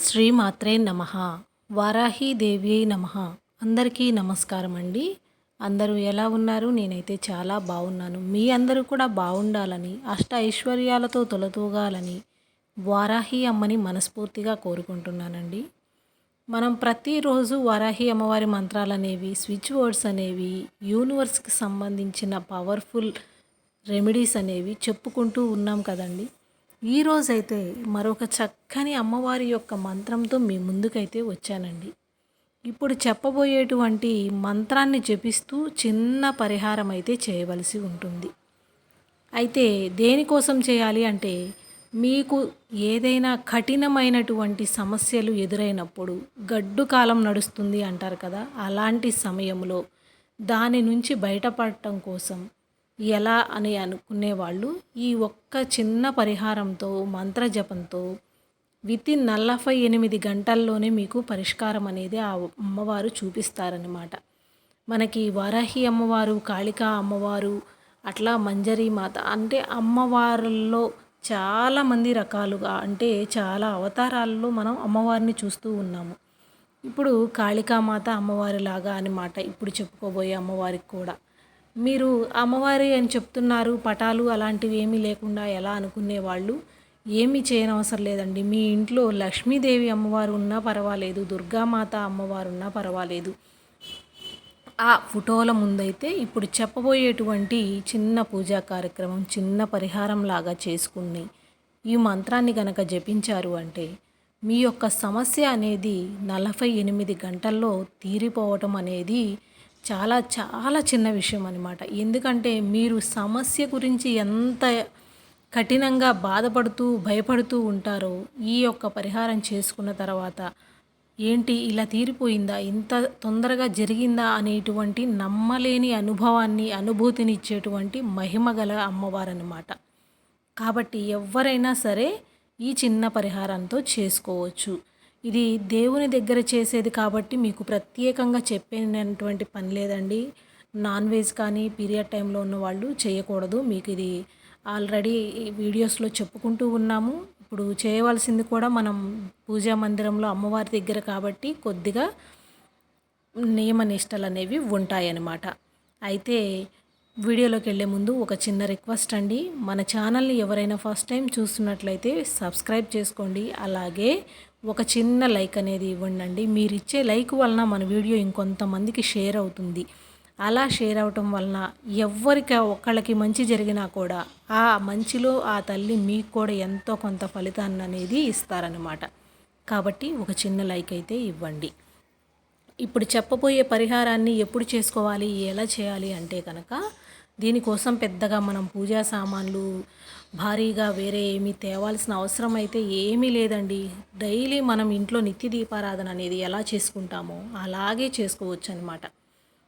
శ్రీ మాత్రే నమ వారాహీదేవ్యై నమ. అందరికీ నమస్కారం అండి. అందరూ ఎలా ఉన్నారు? నేనైతే చాలా బాగున్నాను. మీ అందరూ కూడా బాగుండాలని అష్ట ఐశ్వర్యాలతో తొలతూగాలని వారాహి అమ్మని మనస్ఫూర్తిగా కోరుకుంటున్నానండి. మనం ప్రతిరోజు వారాహి అమ్మవారి మంత్రాలు అనేవి స్విచ్ వర్డ్స్ అనేవి యూనివర్స్కి సంబంధించిన పవర్ఫుల్ రెమెడీస్ అనేవి చెప్పుకుంటూ ఉన్నాం కదండి. ఈరోజైతే మరొక చక్కని అమ్మవారి యొక్క మంత్రంతో మీ ముందుకైతే వచ్చానండి. ఇప్పుడు చెప్పబోయేటువంటి మంత్రాన్ని జపిస్తూ చిన్న పరిహారం అయితే చేయవలసి ఉంటుంది. అయితే దేనికోసం చేయాలి అంటే మీకు ఏదైనా కఠినమైనటువంటి సమస్యలు ఎదురైనప్పుడు గడ్డు కాలం నడుస్తుంది అంటారు కదా అలాంటి సమయంలో దాని నుంచి బయటపడటం కోసం ఎలా అని అనుకునే వాళ్ళు ఈ ఒక్క చిన్న పరిహారంతో మంత్రజపంతో విత్ ఇన్ నలభై ఎనిమిది గంటల్లోనే మీకు పరిష్కారం అనేది ఆ అమ్మవారు చూపిస్తారనమాట మనకి వారాహి అమ్మవారు కాళికా అమ్మవారు అట్లా మంజరి మాత అంటే అమ్మవారుల్లో చాలామంది రకాలుగా అంటే చాలా అవతారాల్లో మనం అమ్మవారిని చూస్తూ ఉన్నాము. ఇప్పుడు కాళికామాత అమ్మవారిలాగా అనమాట ఇప్పుడు చెప్పుకోబోయే అమ్మవారికి కూడా. మీరు అమ్మవారి అని చెప్తున్నారు పటాలు అలాంటివి ఏమీ లేకుండా ఎలా అనుకునే వాళ్ళు ఏమీ చేయనవసరం లేదండి. మీ ఇంట్లో లక్ష్మీదేవి అమ్మవారు ఉన్నా పర్వాలేదు దుర్గామాత అమ్మవారు ఉన్నా పర్వాలేదు. ఆ ఫోటోల ముందైతే ఇప్పుడు చెప్పబోయేటువంటి చిన్న పూజా కార్యక్రమం చిన్న పరిహారం లాగా చేసుకుని ఈ మంత్రాన్ని కనుక జపించారు అంటే మీ యొక్క సమస్య అనేది నలభై ఎనిమిది గంటల్లో తీరిపోవటం అనేది చాలా చాలా చిన్న విషయం అనమాట ఎందుకంటే మీరు సమస్య గురించి ఎంత కఠినంగా బాధపడుతూ భయపడుతూ ఉంటారో ఈ యొక్క పరిహారం చేసుకున్న తర్వాత ఏంటి ఇలా తీరిపోయిందా? ఇంత తొందరగా జరిగిందా? అనేటువంటి నమ్మలేని అనుభవాన్ని అనుభూతిని ఇచ్చేటువంటి మహిమ గల అమ్మవారనమాట కాబట్టి ఎవరైనా సరే ఈ చిన్న పరిహారంతో చేసుకోవచ్చు. ఇది దేవుని దగ్గర చేసేది కాబట్టి మీకు ప్రత్యేకంగా చెప్పినటువంటి పని లేదండి. నాన్ వెజ్ కానీ పీరియడ్ టైంలో ఉన్న వాళ్ళు చేయకూడదు. మీకు ఇది ఆల్రెడీ వీడియోస్లో చెప్పుకుంటూ ఉన్నాము. ఇప్పుడు చేయవలసింది కూడా మనం పూజా మందిరంలో అమ్మవారి దగ్గర కాబట్టి కొద్దిగా నియమ నిష్టలు అనేవి ఉంటాయన్నమాట. అయితే వీడియోలోకి వెళ్ళే ముందు ఒక చిన్న రిక్వెస్ట్ అండి. మన ఛానల్ని ఎవరైనా ఫస్ట్ టైం చూస్తున్నట్లయితే సబ్స్క్రైబ్ చేసుకోండి. అలాగే ఒక చిన్న లైక్ అనేది ఇవ్వండి మీరు ఇచ్చే లైక్ వలన మన వీడియో ఇంకొంతమందికి షేర్ అవుతుంది. అలా షేర్ అవటం వలన ఎవరికి ఒక్కళ్ళకి మంచి జరిగినా కూడా ఆ మంచిలో ఆ తల్లి మీకు కూడా ఎంతో కొంత ఫలితాన్ని అనేది ఇస్తారనమాట కాబట్టి ఒక చిన్న లైక్ అయితే ఇవ్వండి. ఇప్పుడు చెప్పబోయే పరిహారాన్ని ఎప్పుడు చేసుకోవాలి ఎలా చేయాలి అంటే కనుక దీనికోసం పెద్దగా మనం పూజా సామాన్లు భారీగా వేరే ఏమీ తేవాల్సిన అవసరం అయితే ఏమీ లేదండి. డైలీ మనం ఇంట్లో నిత్య దీపారాధన అనేది ఎలా చేసుకుంటామో అలాగే చేసుకోవచ్చు అనమాట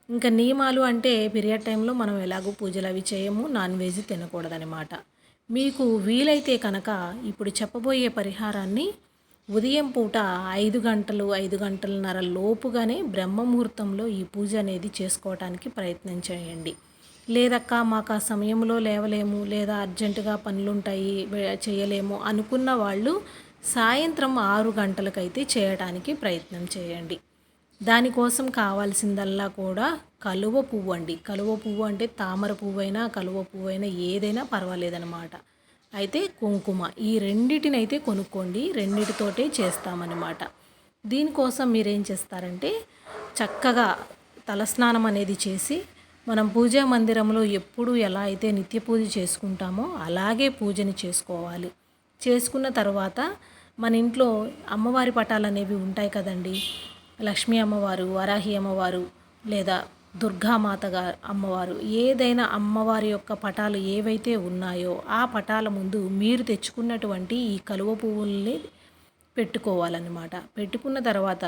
ఇంకా నియమాలు అంటే పీరియడ్ టైంలో మనం ఎలాగో పూజలు అవి చేయము నాన్ వెజ్ తినకూడదనమాట మీకు వీలైతే కనుక ఇప్పుడు చెప్పబోయే పరిహారాన్ని ఉదయం పూట ఐదు గంటలు ఐదు గంటలన్నర లోపుగానే బ్రహ్మముహూర్తంలో ఈ పూజ అనేది చేసుకోవటానికి ప్రయత్నం చేయండి. లేదక్క మాకు ఆ సమయంలో లేవలేము లేదా అర్జెంటుగా పనులుంటాయి చేయలేము అనుకున్న వాళ్ళు సాయంత్రం ఆరు గంటలకైతే చేయడానికి ప్రయత్నం చేయండి. దానికోసం కావాల్సిందల్లా కూడా కలువ పువ్వు అండి కలువ పువ్వు అంటే తామర పువ్వు అయినా కలువ పువ్వు అయినా ఏదైనా పర్వాలేదన్నమాట. అయితే కుంకుమ ఈ రెండిటినైతే కొనుక్కోండి. రెండిటితోటే చేస్తామన్నమాట. దీనికోసం మీరేం చేస్తారంటే చక్కగా తలస్నానం అనేది చేసి మనం పూజా మందిరంలో ఎప్పుడు ఎలా అయితే నిత్య పూజ చేసుకుంటామో అలాగే పూజని చేసుకోవాలి. చేసుకున్న తర్వాత మన ఇంట్లో అమ్మవారి పటాలు అనేవి ఉంటాయి కదండి. లక్ష్మీ అమ్మవారు వరాహి అమ్మవారు లేదా దుర్గామాత అమ్మవారు ఏదైనా అమ్మవారి యొక్క పటాలు ఏవైతే ఉన్నాయో ఆ పటాల ముందు మీరు తెచ్చుకున్నటువంటి ఈ కలువ పువ్వుల్ని పెట్టుకోవాలన్నమాట. పెట్టుకున్న తర్వాత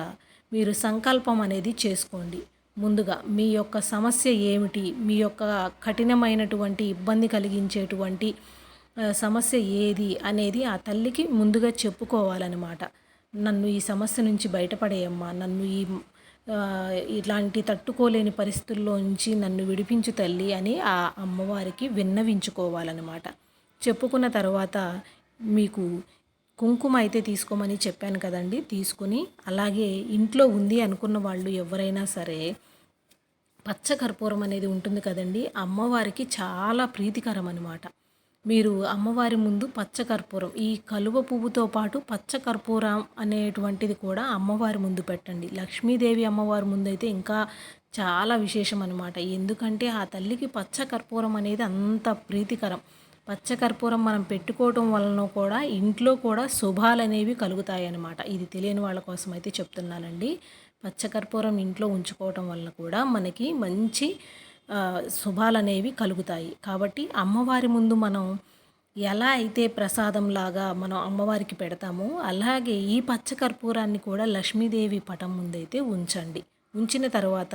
మీరు సంకల్పం అనేది చేసుకోండి. ముందుగా మీ యొక్క సమస్య ఏమిటి? మీ యొక్క కఠినమైనటువంటి ఇబ్బంది కలిగించేటువంటి సమస్య ఏది అనేది ఆ తల్లికి ముందుగా చెప్పుకోవాలన్నమాట. నన్ను ఈ సమస్య నుంచి బయటపడేయమ్మా నన్ను ఈ ఇలాంటి తట్టుకోలేని పరిస్థితుల్లో నుంచి నన్ను విడిపించు తల్లి అని ఆ అమ్మవారికి విన్నవించుకోవాలన్నమాట. చెప్పుకున్న తర్వాత మీకు కుంకుమ అయితే తీసుకోమని చెప్పాను కదండి తీసుకుని. అలాగే ఇంట్లో ఉంది అనుకున్న వాళ్ళు ఎవరైనా సరే పచ్చ కర్పూరం అనేది ఉంటుంది కదండి అమ్మవారికి చాలా ప్రీతికరం అనమాట మీరు అమ్మవారి ముందు పచ్చ కర్పూరం ఈ కలువ పువ్వుతో పాటు పచ్చ కర్పూరం అనేటువంటిది కూడా అమ్మవారి ముందు పెట్టండి. లక్ష్మీదేవి అమ్మవారి ముందు అయితే ఇంకా చాలా విశేషం అనమాట ఎందుకంటే ఆ తల్లికి పచ్చ కర్పూరం అనేది అంత ప్రీతికరం. పచ్చకర్పూరం మనం పెట్టుకోవటం వలన కూడా ఇంట్లో కూడా శుభాలు అనేవి కలుగుతాయి అన్నమాట ఇది తెలియని వాళ్ళ కోసం అయితే చెప్తున్నానండి. పచ్చకర్పూరం ఇంట్లో ఉంచుకోవటం వలన కూడా మనకి మంచి శుభాలు అనేవి కలుగుతాయి. కాబట్టి అమ్మవారి ముందు మనం ఎలా అయితే ప్రసాదంలాగా మనం అమ్మవారికి పెడతామో అలాగే ఈ పచ్చకర్పూరాన్ని కూడా లక్ష్మీదేవి పటం ముందైతే ఉంచండి. ఉంచిన తర్వాత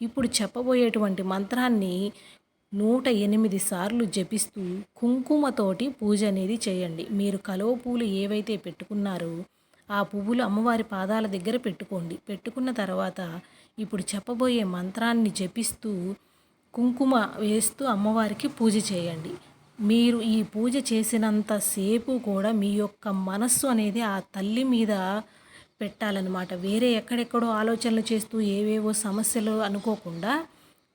ఇప్పుడు చెప్పబోయేటువంటి మంత్రాన్ని నూట ఎనిమిది సార్లు జపిస్తూ కుంకుమతోటి పూజ అనేది చేయండి. మీరు కలువ పూలు ఏవైతే పెట్టుకున్నారో ఆ పువ్వులు అమ్మవారి పాదాల దగ్గర పెట్టుకోండి. పెట్టుకున్న తర్వాత ఇప్పుడు చెప్పబోయే మంత్రాన్ని జపిస్తూ కుంకుమ వేస్తూ అమ్మవారికి పూజ చేయండి. మీరు ఈ పూజ చేసినంతసేపు కూడా మీ యొక్క మనస్సు అనేది ఆ తల్లి మీద పెట్టాలన్నమాట. వేరే ఎక్కడెక్కడో ఆలోచనలు చేస్తూ ఏవేవో సమస్యలు అనుకోకుండా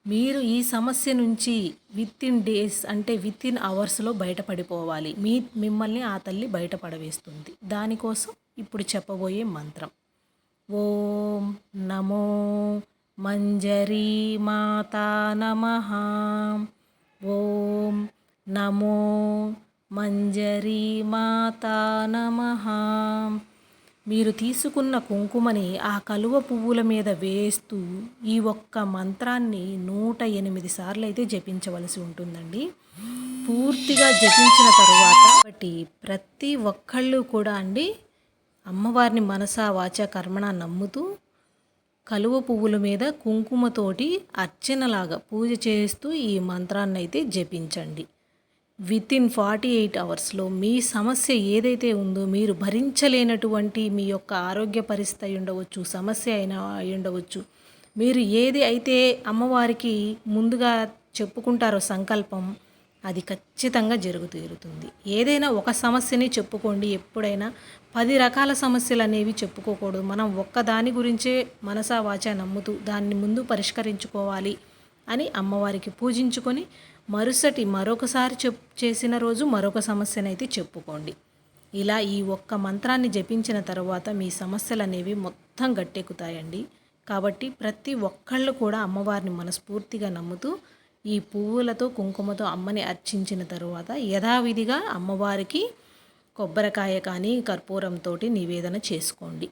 మీరు ఈ సమస్య నుంచి విత్ ఇన్ డేస్ అంటే విత్ ఇన్ అవర్స్లో బయటపడిపోవాలి. మీ మిమ్మల్ని ఆ తల్లి బయటపడవేస్తుంది. దానికోసం ఇప్పుడు చెప్పబోయే మంత్రం. ఓం నమో మంజరీ మాతా నమ. ఓం నమో మంజరీ మాతా నమ. మీరు తీసుకున్న కుంకుమని ఆ కలువ పువ్వుల మీద వేస్తూ ఈ ఒక్క మంత్రాన్ని నూట ఎనిమిది సార్లు అయితే జపించవలసి ఉంటుందండి. పూర్తిగా జపించిన తరువాత బట్టి ప్రతి ఒక్కళ్ళు కూడా అండి అమ్మవారిని మనసా వాచ కర్మణ నమ్ముతూ కలువ పువ్వుల మీద కుంకుమతోటి అర్చనలాగా పూజ చేస్తూ ఈ మంత్రాన్ని అయితే జపించండి. విత్ ఇన్ ఫార్టీ ఎయిట్ అవర్స్లో మీ సమస్య ఏదైతే ఉందో మీరు భరించలేనటువంటి మీ యొక్క ఆరోగ్య పరిస్థితి అయి ఉండవచ్చు సమస్య అయినా అయి ఉండవచ్చు. మీరు ఏది అయితే అమ్మవారికి ముందుగా చెప్పుకుంటారో సంకల్పం అది ఖచ్చితంగా జరుగుతీరుతుంది. ఏదైనా ఒక సమస్యని చెప్పుకోండి ఎప్పుడైనా పది రకాల సమస్యలు అనేవి చెప్పుకోకూడదు. మనం ఒక్క దాని గురించే మనసా వాచ నమ్ముతూ దాన్ని ముందు పరిష్కరించుకోవాలి అని అమ్మవారికి పూజించుకొని మరుసటి మరొకసారి చెప్ చేసిన రోజు మరొక సమస్యనైతే చెప్పుకోండి. ఇలా ఈ ఒక్క మంత్రాన్ని జపించిన తర్వాత మీ సమస్యలు అనేవి మొత్తం గట్టెక్కుతాయండి. కాబట్టి ప్రతి ఒక్కళ్ళు కూడా అమ్మవారిని మనస్ఫూర్తిగా నమ్ముతూ ఈ పువ్వులతో కుంకుమతో అమ్మని అర్చించిన తరువాత యథావిధిగా అమ్మవారికి కొబ్బరికాయ కానీ కర్పూరంతో నివేదన చేసుకోండి.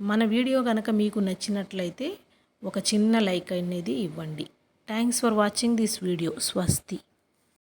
మన వీడియో కనుక మీకు నచ్చినట్లయితే ఒక చిన్న లైక్ అనేది ఇవ్వండి. Thanks for watching this video. Swasti.